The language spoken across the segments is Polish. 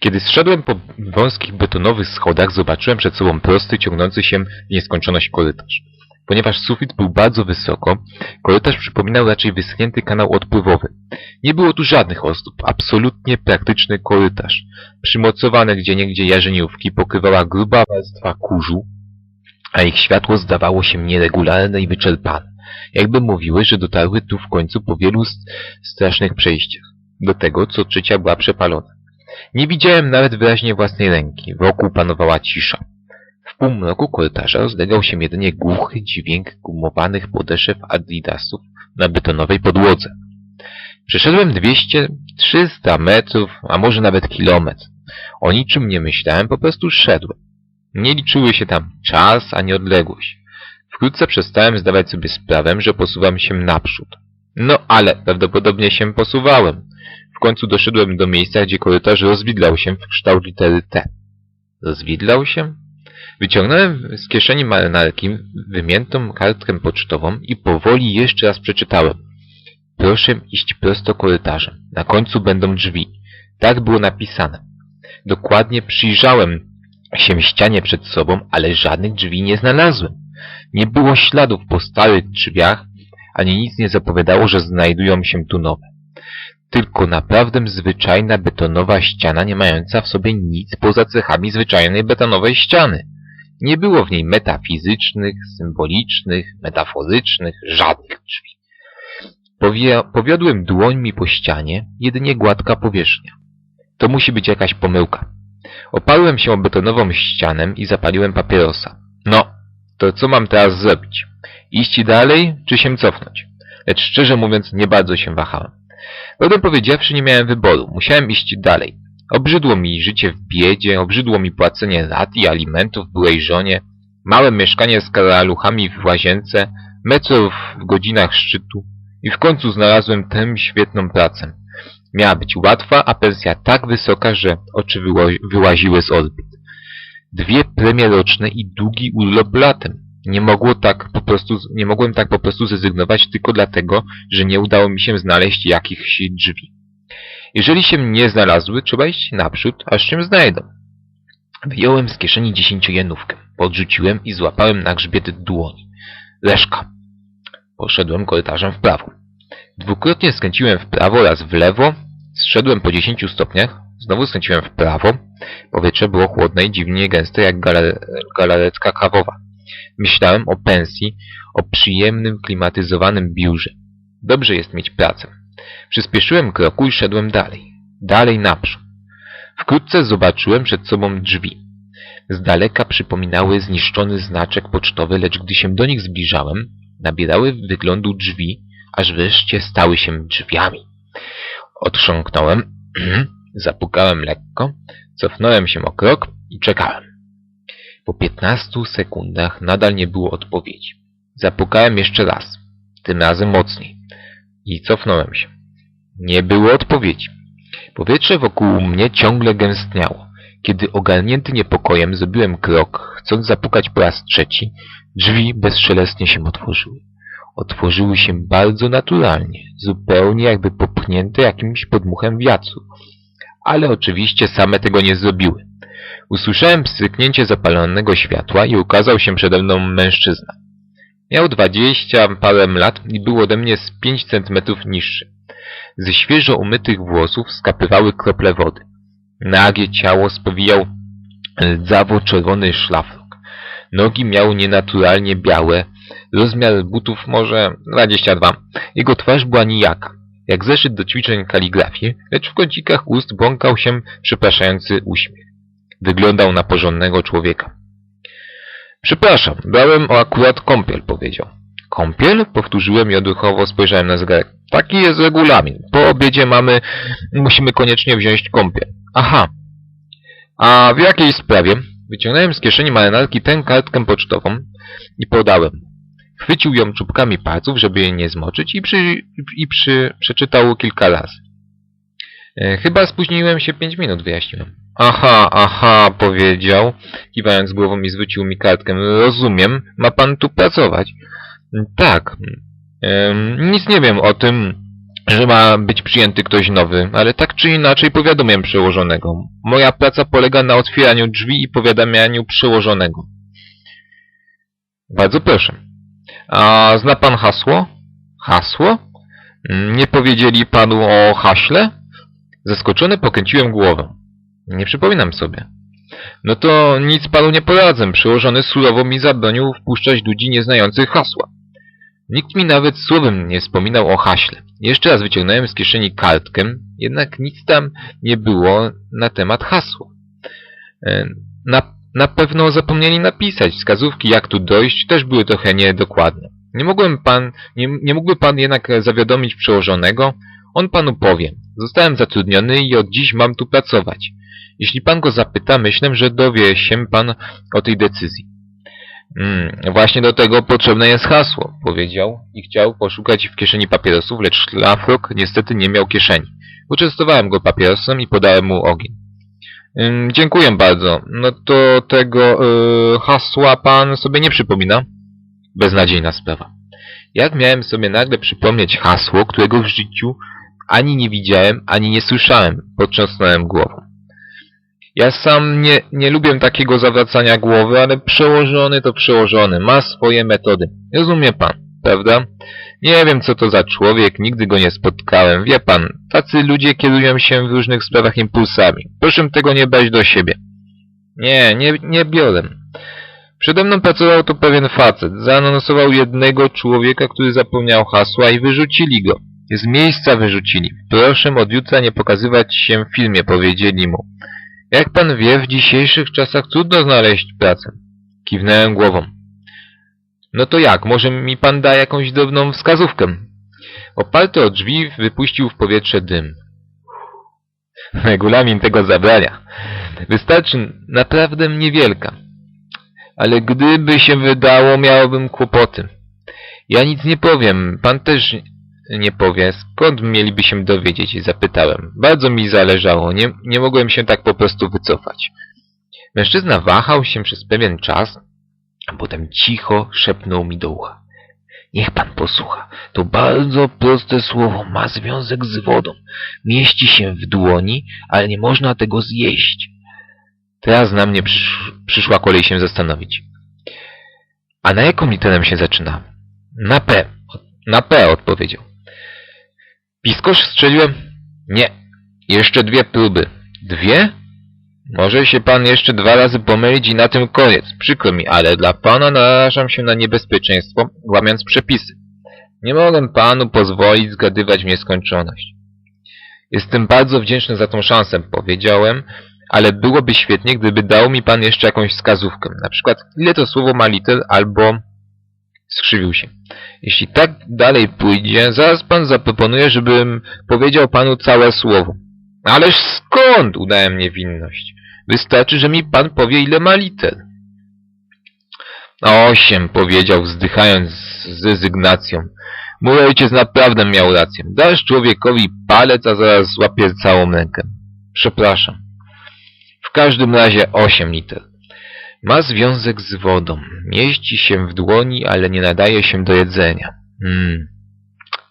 Kiedy zszedłem po wąskich betonowych schodach, zobaczyłem przed sobą prosty, ciągnący się w nieskończoność korytarz. Ponieważ sufit był bardzo wysoko, korytarz przypominał raczej wyschnięty kanał odpływowy. Nie było tu żadnych ozdób, absolutnie praktyczny korytarz. Przymocowane gdzieniegdzie jarzeniówki pokrywała gruba warstwa kurzu, a ich światło zdawało się nieregularne i wyczerpane, jakby mówiły, że dotarły tu w końcu po wielu strasznych przejściach. Do tego, co trzecia była przepalona. Nie widziałem nawet wyraźnie własnej ręki. Wokół panowała cisza. W półmroku korytarza rozlegał się jedynie głuchy dźwięk gumowanych podeszew adidasów na betonowej podłodze. Przeszedłem 200, 300 metrów, a może nawet kilometr. O niczym nie myślałem, po prostu szedłem. Nie liczyły się tam czas ani odległość. Wkrótce przestałem zdawać sobie sprawę, że posuwam się naprzód. No ale prawdopodobnie się posuwałem. W końcu doszedłem do miejsca, gdzie korytarz rozwidlał się w kształt litery T. Rozwidlał się? Wyciągnąłem z kieszeni marynarki wymiętą kartkę pocztową i powoli jeszcze raz przeczytałem. Proszę iść prosto korytarzem. Na końcu będą drzwi. Tak było napisane. Dokładnie przyjrzałem się ścianie przed sobą, ale żadnych drzwi nie znalazłem. Nie było śladów po starych drzwiach, ani nic nie zapowiadało, że znajdują się tu nowe tylko naprawdę zwyczajna betonowa ściana nie mająca w sobie nic poza cechami zwyczajnej betonowej ściany. Nie było w niej metafizycznych, symbolicznych, metaforycznych, żadnych drzwi. Powie powiodłem dłońmi po ścianie, jedynie gładka powierzchnia. To musi być jakaś pomyłka. Oparłem się o betonową ścianę i zapaliłem papierosa. No, to co mam teraz zrobić? Iść dalej, czy się cofnąć? Lecz szczerze mówiąc, nie bardzo się wahałem. Prawdę powiedziawszy, nie miałem wyboru. Musiałem iść dalej. Obrzydło mi życie w biedzie, obrzydło mi płacenie lat i alimentów byłej żonie, małe mieszkanie z karaluchami w łazience, metro w godzinach szczytu i w końcu znalazłem tę świetną pracę. Miała być łatwa, a pensja tak wysoka, że oczy wyłaziły z orbit. Dwie premie roczne i długi urlop latem. Nie mogło tak po prostu, nie mogłem tak po prostu zrezygnować tylko dlatego, że nie udało mi się znaleźć jakichś drzwi. Jeżeli się nie znalazły, trzeba iść naprzód, aż się znajdą. Wyjąłem z kieszeni dziesięciojenówkę, podrzuciłem i złapałem na grzbiet dłoni. Leszka. Poszedłem korytarzem w prawo. Dwukrotnie skręciłem w prawo, raz w lewo, zszedłem po dziesięciu stopniach, znowu skręciłem w prawo. Powietrze było chłodne i dziwnie gęste jak galaretka kawowa. Myślałem o pensji, o przyjemnym, klimatyzowanym biurze. Dobrze jest mieć pracę. Przyspieszyłem kroku i szedłem dalej. Dalej naprzód. Wkrótce zobaczyłem przed sobą drzwi. Z daleka przypominały zniszczony znaczek pocztowy, lecz gdy się do nich zbliżałem, nabierały wyglądu drzwi, aż wreszcie stały się drzwiami. Otrząknąłem, zapukałem lekko, cofnąłem się o krok i czekałem. Po piętnastu sekundach nadal nie było odpowiedzi. Zapukałem jeszcze raz, tym razem mocniej, i cofnąłem się. Nie było odpowiedzi. Powietrze wokół mnie ciągle gęstniało. Kiedy ogarnięty niepokojem zrobiłem krok, chcąc zapukać po raz trzeci, drzwi bezszelestnie się otworzyły. Otworzyły się bardzo naturalnie, zupełnie jakby popchnięte jakimś podmuchem wiatru. Ale oczywiście same tego nie zrobiły. Usłyszałem pstryknięcie zapalonego światła i ukazał się przede mną mężczyzna. Miał dwadzieścia parę lat i był ode mnie z pięć centymetrów niższy. Ze świeżo umytych włosów skapywały krople wody. Nagie ciało spowijał rdzawo-czerwony szlafrok. Nogi miał nienaturalnie białe, rozmiar butów może 22. Jego twarz była nijaka, jak zeszyt do ćwiczeń kaligrafii, lecz w kącikach ust błąkał się przepraszający uśmiech. Wyglądał na porządnego człowieka. Przepraszam, brałem akurat kąpiel, powiedział. Kąpiel? Powtórzyłem i odruchowo spojrzałem na zegarek. Taki jest regulamin. Po obiedzie mamy... musimy koniecznie wziąć kąpiel. Aha. A w jakiej sprawie? Wyciągnąłem z kieszeni marynarki tę kartkę pocztową i podałem. Chwycił ją czubkami palców, żeby jej nie zmoczyć i, przy, i przy, przeczytał kilka razy. E, chyba spóźniłem się pięć minut, wyjaśniłem. Aha, aha, powiedział, kiwając głową i zwrócił mi kartkę. Rozumiem, ma pan tu pracować. Tak. Nic nie wiem o tym. że ma być przyjęty ktoś nowy, ale tak czy inaczej powiadomiłem przełożonego. Moja praca polega na otwieraniu drzwi i powiadamianiu przełożonego. Bardzo proszę. A zna pan hasło? Hasło? Nie powiedzieli panu o haśle? Zaskoczony pokręciłem głowę. Nie przypominam sobie. No to nic panu nie poradzę. Przełożony surowo mi zabronił wpuszczać ludzi nieznających hasła. Nikt mi nawet słowem nie wspominał o haśle. Jeszcze raz wyciągnąłem z kieszeni kartkę, jednak nic tam nie było na temat hasła. E, Na, na pewno zapomnieli napisać. Wskazówki jak tu dojść też były trochę niedokładne. Nie mogłem pan, nie, nie mógłby pan jednak zawiadomić przełożonego? On panu powie. Zostałem zatrudniony i od dziś mam tu pracować. Jeśli pan go zapyta, myślę, że dowie się pan o tej decyzji. Mm, właśnie do tego potrzebne jest hasło, powiedział i chciał poszukać w kieszeni papierosów, lecz szlafrok niestety nie miał kieszeni. Uczęstowałem go papierosem i podałem mu ogień. Ym, dziękuję bardzo. No to tego y, hasła pan sobie nie przypomina? Beznadziejna sprawa. Jak miałem sobie nagle przypomnieć hasło, którego w życiu ani nie widziałem, ani nie słyszałem? Potrząsnąłem głową. Ja sam nie, nie lubię takiego zawracania głowy, ale przełożony to przełożony, ma swoje metody. Rozumie pan, prawda? Nie wiem co to za człowiek, nigdy go nie spotkałem. Wie pan, tacy ludzie kierują się w różnych sprawach impulsami. Proszę tego nie brać do siebie. Nie, nie, nie biorę. Przede mną pracował tu pewien facet. Zaanonsował jednego człowieka, który zapomniał hasła i wyrzucili go. Z miejsca wyrzucili. Proszę od jutra nie pokazywać się w filmie, powiedzieli mu. Jak pan wie, w dzisiejszych czasach trudno znaleźć pracę. Kiwnąłem głową. No to jak, może mi pan da jakąś drobną wskazówkę? Oparty o drzwi wypuścił w powietrze dym. Regulamin tego zabrania. Wystarczy naprawdę niewielka. Ale gdyby się wydało, miałbym kłopoty. Ja nic nie powiem, pan też nie powie. Skąd mieliby się dowiedzieć? Zapytałem. Bardzo mi zależało. Nie, nie mogłem się tak po prostu wycofać. Mężczyzna wahał się przez pewien czas, a potem cicho szepnął mi do ucha. Niech pan posłucha. To bardzo proste słowo. Ma związek z wodą. Mieści się w dłoni, ale nie można tego zjeść. Teraz na mnie przysz przyszła kolej się zastanowić. A na jaką literę się zaczyna? Na P. Na P odpowiedział. Piskosz strzeliłem? Nie. Jeszcze dwie próby. Dwie? Może się pan jeszcze dwa razy pomylić i na tym koniec. Przykro mi, ale dla pana narażam się na niebezpieczeństwo, łamiąc przepisy. Nie mogę panu pozwolić zgadywać w nieskończoność. Jestem bardzo wdzięczny za tą szansę, powiedziałem, ale byłoby świetnie, gdyby dał mi pan jeszcze jakąś wskazówkę. Na przykład, ile to słowo ma liter, albo... Skrzywił się. Jeśli tak dalej pójdzie, zaraz pan zaproponuje, żebym powiedział panu całe słowo. Ależ skąd? Udałem niewinność. Wystarczy, że mi pan powie, ile ma liter. Osiem, powiedział, wzdychając z rezygnacją. Mój ojciec naprawdę miał rację. Dasz człowiekowi palec, a zaraz złapie całą rękę. Przepraszam. W każdym razie osiem liter. Ma związek z wodą. Mieści się w dłoni, ale nie nadaje się do jedzenia. Hmm.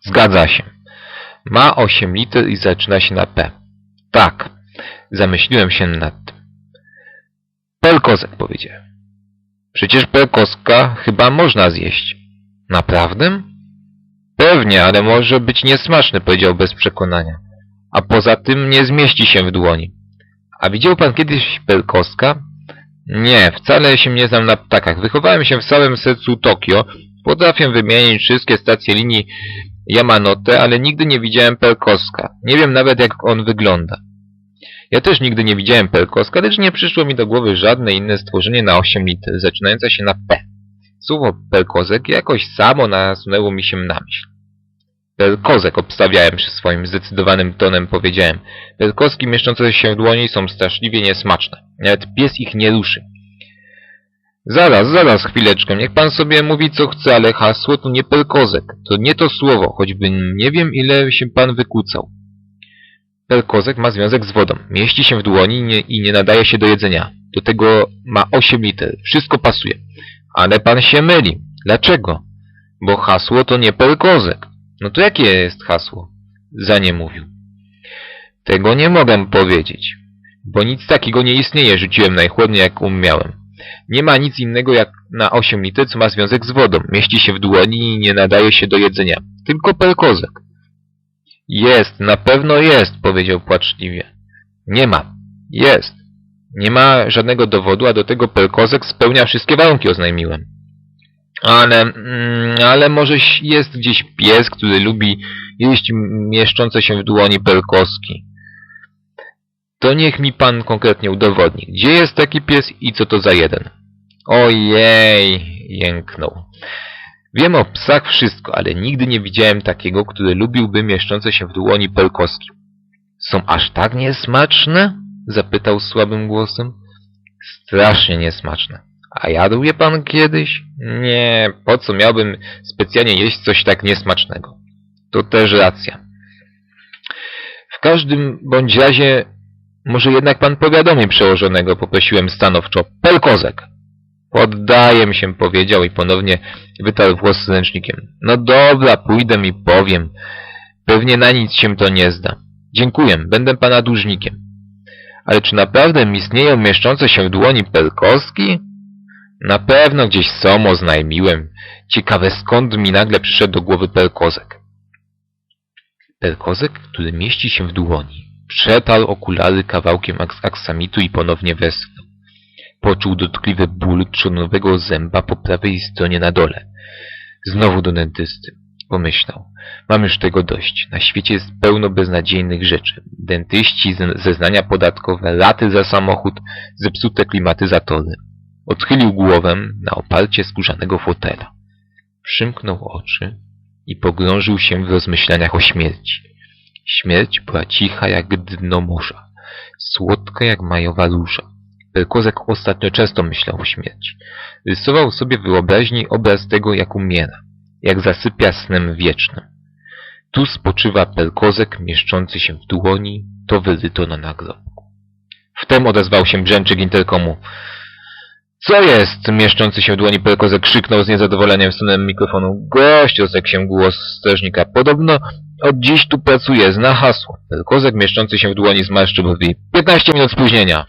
Zgadza się. Ma 8 liter i zaczyna się na P. Tak. Zamyśliłem się nad tym. Pelkozek powiedziałem. Przecież pelkoska chyba można zjeść. Naprawdę? Pewnie, ale może być niesmaczny, powiedział bez przekonania. A poza tym nie zmieści się w dłoni. A widział pan kiedyś pelkoska? Nie, wcale się nie znam na ptakach. Wychowałem się w samym sercu Tokio. Potrafię wymienić wszystkie stacje linii Yamanote, ale nigdy nie widziałem pelkoska. Nie wiem nawet jak on wygląda. Ja też nigdy nie widziałem pelkoska, lecz nie przyszło mi do głowy żadne inne stworzenie na 8 liter, zaczynające się na P. Słowo pelkozek jakoś samo nasunęło mi się na myśl. Pelkozek obstawiałem przy swoim zdecydowanym tonem powiedziałem. Pelkoski mieszczące się w dłoni są straszliwie niesmaczne. Nawet pies ich nie ruszy. Zaraz, zaraz, chwileczkę. Niech pan sobie mówi co chce, ale hasło to nie pelkozek. To nie to słowo, choćby nie wiem ile się pan wykłócał. Pelkozek ma związek z wodą. Mieści się w dłoni nie, i nie nadaje się do jedzenia. Do tego ma 8 liter. Wszystko pasuje. Ale pan się myli. Dlaczego? Bo hasło to nie pelkozek. No to jakie jest hasło? Zaniemówił. Tego nie mogę powiedzieć, bo nic takiego nie istnieje, rzuciłem najchłodniej jak umiałem. Nie ma nic innego jak na 8 liter, co ma związek z wodą. Mieści się w dłoni i nie nadaje się do jedzenia. Tylko pelkozek. Jest, na pewno jest, powiedział płaczliwie. Nie ma. Jest. Nie ma żadnego dowodu, a do tego pelkozek spełnia wszystkie warunki, oznajmiłem. Ale, mm, ale może jest gdzieś pies, który lubi jeść mieszczące się w dłoni pelkoski. To niech mi pan konkretnie udowodni, gdzie jest taki pies i co to za jeden. Ojej, jęknął. Wiem o psach wszystko, ale nigdy nie widziałem takiego, który lubiłby mieszczące się w dłoni pelkoski. Są aż tak niesmaczne? Zapytał słabym głosem. Strasznie niesmaczne. A jadł je pan kiedyś? Nie, po co miałbym specjalnie jeść coś tak niesmacznego? To też racja. W każdym bądź razie, może jednak pan powiadomi przełożonego, poprosiłem stanowczo. Pelkozek! Poddaję się, powiedział i ponownie wytarł włos ręcznikiem. No dobra, pójdę i powiem. Pewnie na nic się to nie zda. Dziękuję, będę pana dłużnikiem. Ale czy naprawdę istnieją mieszczące się w dłoni pelkoski? Na pewno gdzieś są, oznajmiłem. Ciekawe skąd mi nagle przyszedł do głowy pelkozek. Pelkozek, który mieści się w dłoni, przetarł okulary kawałkiem aks aksamitu i ponownie westchnął. Poczuł dotkliwy ból trzonowego zęba po prawej stronie na dole. Znowu do dentysty. Pomyślał. Mam już tego dość. Na świecie jest pełno beznadziejnych rzeczy. Dentyści, ze- zeznania podatkowe, laty za samochód, zepsute klimatyzatory. Odchylił głowę na oparcie skórzanego fotela. Przymknął oczy i pogrążył się w rozmyślaniach o śmierci. Śmierć była cicha jak dno morza, słodka jak majowa róża. Perkozek ostatnio często myślał o śmierci. Rysował sobie wyobraźni obraz tego, jak umiera, jak zasypia snem wiecznym. Tu spoczywa perkozek mieszczący się w dłoni, to wyryto na nagrobku. Wtem odezwał się brzęczyk interkomu. Co jest? Mieszczący się w dłoni perkozek krzyknął z niezadowoleniem w stronę mikrofonu. Gość, rozległ się głos strażnika. Podobno od dziś tu pracuje, zna hasło. Perkozek mieszczący się w dłoni zmarszczył brwi. 15 minut spóźnienia.